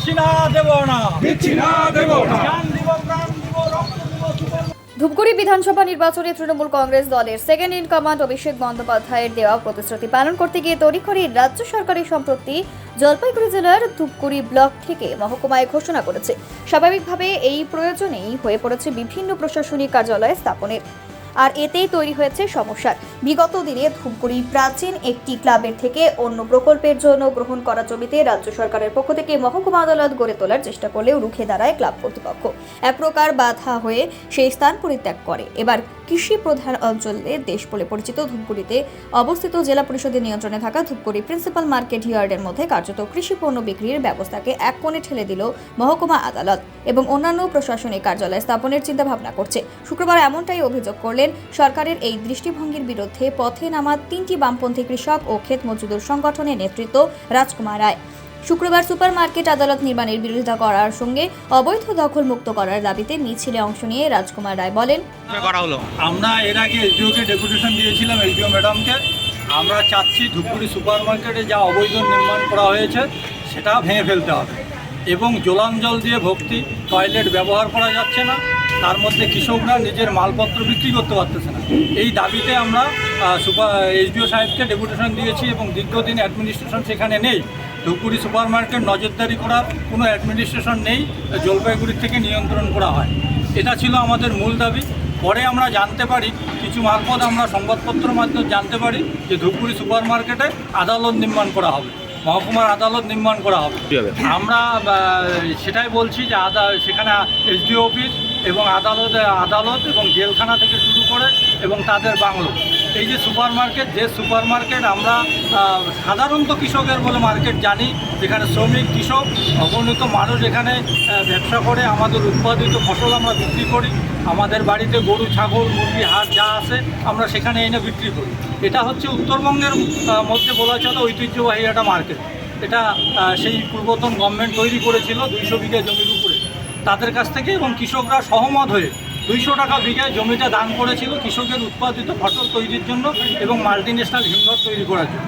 দিচ্ছি না দেব না। দিচ্ছি দেব না। জান দিব প্রাণ দিব রক্ত দিব ধূপগুড়ি বিধানসভা নির্বাচনে তৃণমূল কংগ্রেস দলের সেকেন্ড ইন কমান্ড অভিষেক বন্দ্যোপাধ্যায়ের দেওয়া প্রতিশ্রুতি পালন করতে গিয়ে তড়িঘড়ি রাজ্য সরকারের সম্প্রতি জলপাইগুড়ি জেলার ধূপগুড়ি ব্লক থেকে মহকুমায় ঘোষণা করেছে। স্বাভাবিকভাবে এই প্রয়োজনেই হয়ে পড়েছে বিভিন্ন প্রশাসনিক কার্যালয় স্থাপনের। আর এতেই তৈরি হয়েছে সমস্যার বিগত দিনে ধূপগুড়ি প্রাচীন একটি ক্লাবের থেকে অন্য প্রকল্পের জন্য গ্রহণ করা জমিতে রাজ্য সরকারের পক্ষ থেকে মহকুমা আদালত গড়ে তোলার চেষ্টা করলেও রুখে দাঁড়ায় ক্লাব কর্তৃপক্ষ। এক প্রকার বাধা হয়ে সেই স্থান পরিত্যাগ করে। এবার কৃষি প্রধান অঞ্চলে দেশ বলে পরিচিত ধূপগুড়িতে অবস্থিত জেলা পরিষদের নিয়ন্ত্রণে থাকা ধূপগুড়ি প্রিন্সিপাল মার্কেট ইয়ার্ডের মধ্যে কার্যত কৃষি পণ্য বিক্রির ব্যবস্থাকে এক কোণে ঠেলে দিল মহকুমা আদালত এবং অন্যান্য প্রশাসনিক কার্যালয় স্থাপনের চিন্তা ভাবনা করছে। শুক্রবার এমনটাই অভিযোগ করলেন সরকারের এই দৃষ্টিভঙ্গির বিরুদ্ধে পথে নামা তিনটি বামপন্থী কৃষক ও ক্ষেত মজদুর সংগঠনের নেতৃত্ব রাজকুমার রায়। শুক্রবার সুপার মার্কেট আদালত নির্মাণের বিরোধিতা করার সঙ্গে অবৈধ দখল মুক্ত করার দাবিতে মিছিলে অংশ নিয়ে রাজকুমার রায় বলেন করা হলো। আমরা এর আগে এসডিওকে ডেপুটেশন দিয়েছিলাম এসডিও ম্যাডামকে। আমরা চাচ্ছি ধূপগুড়ি সুপার মার্কেটে যা অবৈধ নির্মাণ করা হয়েছে সেটা ভেঙে ফেলতে হবে। এবং জলাঞ্জল দিয়ে ভক্তি টয়লেট ব্যবহার করা যাচ্ছে না তার মধ্যে কৃষকরা নিজের মালপত্র বিক্রি করতে পারতেছে না। এই দাবিতে আমরা সুপার এসডিও সাহেবকে ডেপুটেশন দিয়েছি এবং দীর্ঘদিন অ্যাডমিনিস্ট্রেশন সেখানে নেই। ধূপগুড়ি সুপার মার্কেট নজরদারি করার কোনো অ্যাডমিনিস্ট্রেশন নেই জলপাইগুড়ি থেকে নিয়ন্ত্রণ করা হয়। এটা ছিল আমাদের মূল দাবি। পরে আমরা জানতে পারি কিছু মারফত আমরা সংবাদপত্রের মাধ্যমে জানতে পারি যে ধূপগুড়ি সুপার মার্কেটে আদালত নির্মাণ করা হবে মহকুমার আদালত নির্মাণ করা হবে। আমরা সেটাই বলছি যে আদা সেখানে এসডিও অফিস এবং আদালত আদালত এবং জেলখানা থেকে শুরু করে এবং তাদের বাংলো। এই যে সুপার মার্কেট যে সুপার মার্কেট আমরা সাধারণত কৃষকের বলে মার্কেট জানি, যেখানে শ্রমিক, কৃষক অগণিত মানুষ এখানে ব্যবসা করে, আমাদের উৎপাদিত ফসল আমরা বিক্রি করি, আমাদের বাড়িতে গরু, ছাগল, মুরগি, হাঁস যা আছে, আমরা সেখানে এনে বিক্রি করি। এটা হচ্ছে উত্তরবঙ্গের মধ্যে বলা চলে ঐতিহ্যবাহী একটা মার্কেট। এটা সেই পূর্বতন গভর্নমেন্ট তৈরি করেছিল, দুইশো বিঘা জমির উপরে। তাদের কাছ থেকে এবং কৃষকরা সহমত হয়ে দুইশো টাকা বিঘায় জমিতে দান করেছিল কৃষকের উৎপাদিত ফসল তৈরির জন্য এবং মাল্টিনেশনাল হিমঘর তৈরি করার জন্য।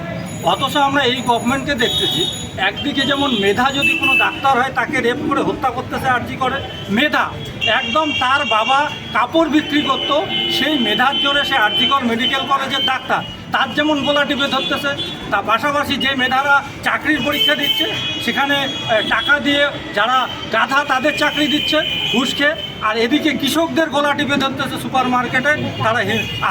অথচ আমরা এই গভর্নমেন্টকে দেখতেছি, একদিকে যেমন মেধা যদি কোনো ডাক্তার হয় তাকে রেপ করে হত্যা করতেছে আর্জি করে, মেধা একদম তার বাবা কাপড় বিক্রি করত, সেই মেধার জোরে সে আর্জিকর মেডিকেল কলেজের ডাক্তার। তার যেমন গোলা টিপে ধরতেছে, তা পাশাপাশি যে মেধারা চাকরির পরীক্ষা দিচ্ছে, সেখানে টাকা দিয়ে যারা গাধা তাদের চাকরি দিচ্ছে, ঘুষ খেয়ে। আর এদিকে কৃষকদের গলা টিপে ধরতেছে সুপার মার্কেটে, তারা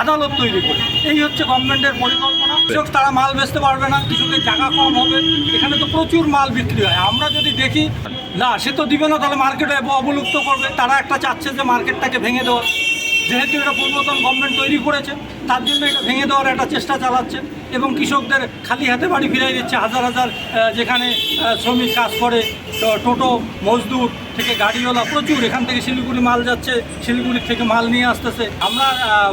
আদালত তৈরি করে। এই হচ্ছে গভর্নমেন্টের পরিকল্পনা। কৃষক, তারা মাল বেচতে পারবে না, কৃষকের জায়গা কম হবে, এখানে তো প্রচুর মাল বিক্রি হয়। আমরা যদি দেখি, না, সে তো দিবে না, তাহলে মার্কেটে অবলুপ্ত করবে। তারা একটা চাচ্ছে যে মার্কেটটাকে ভেঙে দেওয়া যেহেতু এটা পূর্বতন গভর্নমেন্ট তৈরি করেছে তার জন্য এটা ভেঙে দেওয়ার একটা চেষ্টা চালাচ্ছে এবং কৃষকদের খালি হাতে বাড়ি ফিরিয়ে দিচ্ছে। হাজার হাজার যেখানে শ্রমিক কাজ করে টোটো, মজদুর থেকে গাড়িওয়ালা প্রচুর। এখান থেকে শিলিগুড়ি মাল যাচ্ছে, শিলিগুড়ি থেকে মাল নিয়ে আসতেছে। আমরা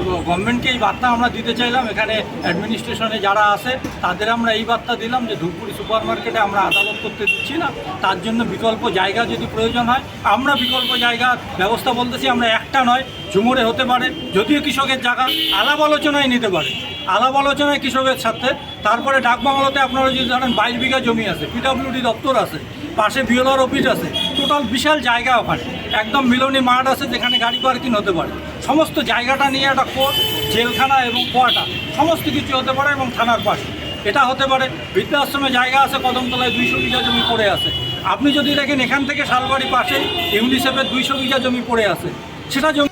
গভর্নমেন্টকে এই বার্তা আমরা দিতে চাইলাম। এখানে অ্যাডমিনিস্ট্রেশনে যারা আছে, তাদের আমরা এই বার্তা দিলাম যে ধূপগুড়ি সুপার মার্কেটে আমরা আদালত করতে দিচ্ছি না। তার জন্য বিকল্প জায়গা যদি প্রয়োজন হয়, আমরা বিকল্প জায়গার ব্যবস্থা বলতেছি, আমরা একটা নয়, ঝুমুরে হতে পারে। যদিও কৃষকের জায়গা আলাপ আলোচনায় নিতে পারে। আলাপ আলোচনায় কৃষকের সাথে তারপরে ডাকবাংলোতে আপনারা যদি ধরেন বাইশ বিঘা জমি আছে পিডব্লিউডি দপ্তর আছে, পাশে বিওলার অফিস আছে, টোটাল বিশাল জায়গা ওখানে। একদম মিলনী মাঠ আছে যেখানে গাড়ি পার্কিং হতে পারে। সমস্ত জায়গাটা নিয়ে একটা কোর্ট, জেলখানা এবং কোয়াটা সমস্ত কিছু হতে পারে এবং থানার পাশে। এটা হতে পারে। বৃদ্ধাশ্রমে জায়গা আছে, কদমতলায় দুইশো বিঘা জমি পড়ে আছে। আপনি যদি দেখেন এখান থেকে শালবাড়ি পাশে, ইউনিসেফের দুইশো বিঘা জমি পড়ে আছে। সেটা জমি